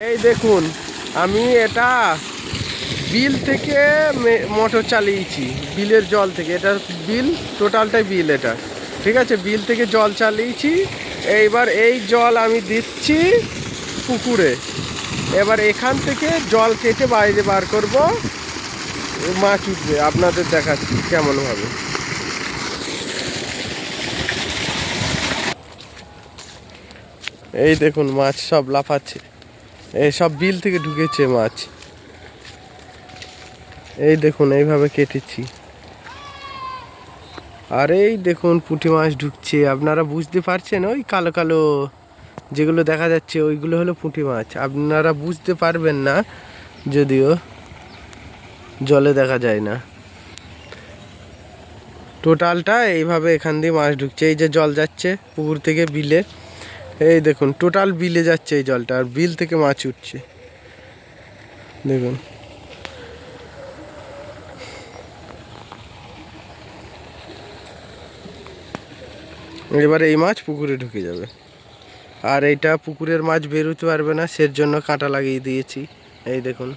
এই দেখুন, আমি এটা বিল থেকে মোটর চালিয়েছি, বিলের জল থেকে। এটা বিল, টোটালটাই বিল এটা। ঠিক আছে? বিল থেকে জল চালিয়েছি, এইবার এই জল আমি দিচ্ছি পুকুরে। এবার এখান থেকে জল কেটে বাইরে বার করব মাছ উঠবে আপনাদের দেখাচ্ছি কেমনভাবে। এই দেখুন, মাছ সব লাফাচ্ছে। সব বিল থেকে ঢুকেছে মাছ। এই দেখুন, এইভাবে কেটেছি। আর এই দেখুন, পুঁটি মাছ ঢুকছে। আপনারা বুঝতে পারছেন, ওই কালো কালো যেগুলো দেখা যাচ্ছে, ওইগুলো হলো পুঁটি মাছ। আপনারা বুঝতে পারবেন না, যদিও জলে দেখা যায় না। টোটালটা এইভাবে এখান দিয়ে মাছ ঢুকছে। এই যে জল যাচ্ছে পুকুর থেকে বিলে। এই দেখুন টোটাল বিলে যাচ্ছে এই জলটা, আর বিল থেকে মাছ উঠছে। দেখুন। এবার এই মাছ পুকুরে ঢুকে যাবে। আর এইটা পুকুরের মাছ বেরোতে পারবে না সের জন্য কাঁটা লাগিয়ে দিয়েছি। এই দেখুন।